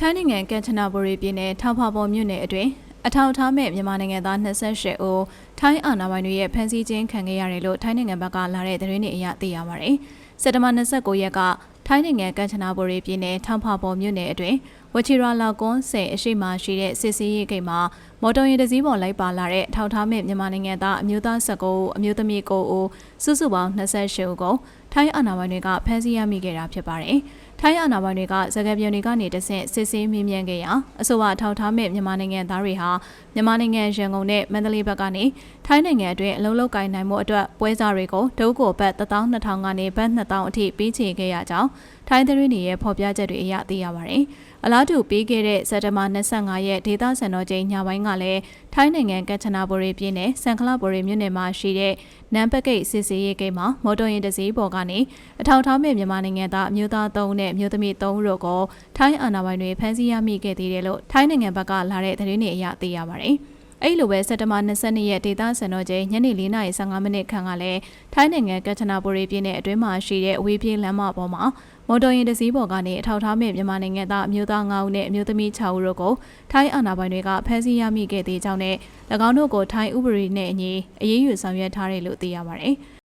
ထိုင်းနိုင်ငံကန်ချနာဘူရီပြည်နယ်ထောက်ဖပေါ်မြို့နယ်အတွင်းအထောက်အထားမဲ့မြန်မာနိုင်ငံသား28ဦးထိုင်းအာဏာပိုင်တွေရဲ့ဖမ်းဆီးခြင်းခံခဲ့ရတယ်လို့ထိုင်းနိုင်ငံဘက်ကလာတဲ့သတင်းတွေအရသိရပါတယ်။စက်တဘာ29ရက်ကထိုင်းနိုင်ငံကန်ချနာဘူရီပြည်နယ်ထောက်ဖပေါ်မြို့နယ်အတွင်းဝချီရာလာကွန်ဆယ်အရှိမရှိတဲ့စစ်စေးရေးဂိတ်မှာမော်တော်ယာဉ်တစ်စီးပေါ်လိုက်ပါလာတဲ့ထောက်ထားမဲ့မြန်မာနိုင်ငံသားအမျိုးသား19ဦးအမျိုးသမီး9ဦးစုစုပေါင်း28ဦးကိုထိုင်းအာဏာပိုင်တွေကဖမ်းဆီးရမိခဲ့တာဖြစ်ပါတယ်။ထိုင်းအာဏာပိုင်တွေကစကားပြောတွေကနေတဆင့်စစ်ဆေးမေးမြန်းခဲ့ရာအဆိုပါထောက်ထားမဲ့မြန်မာနိုင်ငံသားတွေဟာမြန်မာနိုင်ငံရန်ကုန်နဲ့မန္တလေးဘက်ကနေထိုင်းနိုင်ငံအတွင်းအလုံးလုံးကိုင်နိုင်မှုအတွက်ပွဲစားတွေကိုဒုက္ကိုဘတ်12000ကနေဘတ်2000အထိပေးချေခဲ့ရကြောင်း ထိုင်းသတင်းတွေရဲ့ဖော်ပြချက်တွေအရသိရပါတယ်။အလားတူပြီးခဲ့တဲ့စက်တဘာ25ရက်ဒေသစံတော်ချိန်ညပိုင်းကလည်းထိုင်းနိုင်ငံကက်ချနာဘူရီပြည်နယ်စန်ခလဘူရီမြို့နယ်မှာရှိတဲ့နမ်ပကိတ်စစ်စေးရေးဂိတ်မှာမော်တော်ယာဉ်တစ်စီးပေါ်ကနေအထောက်ထားမဲ့မြန်မာနိုင်ငံသားအမျိုးသား3ဦးနဲ့အမျိုးသမီး3ဦးတို့ကိုထိုင်းအာဏာပိုင်တွေဖမ်းဆီးရမိခဲ့သေးတယ်လို့ထိုင်းနိုင်ငံဘက်ကလာတဲ့သတင်းတွေအရသိရပါတယ်။ အဲ့လိုပဲစက်တဘာ22ရက်ဒေသစံတော်ချိန်ညနေ4:15မိနစ်ခန့်ကလည်းထိုင်းနိုင်ငံကက်ချနာဘူရီပြည်နယ်အတွင်းမှာရှိတဲ့အဝေးပြေးလမ်းမပေါ်မှာမော်တော်ယာဉ်တစ်စီးပေါ်ကနေအထောက်ထားမဲ့မြန်မာနိုင်ငံသားအမျိုးသား9ဦးနဲ့အမျိုးသမီး6ဦးတို့ကိုထိုင်းအာဏာပိုင်တွေကဖမ်းဆီးရမိခဲ့သေးကြောင်းနဲ့၎င်းတို့ကိုထိုင်းဥပဒေနဲ့အညီအရေးယူဆောင်ရွက်ထားတယ်လို့သိရပါတယ်။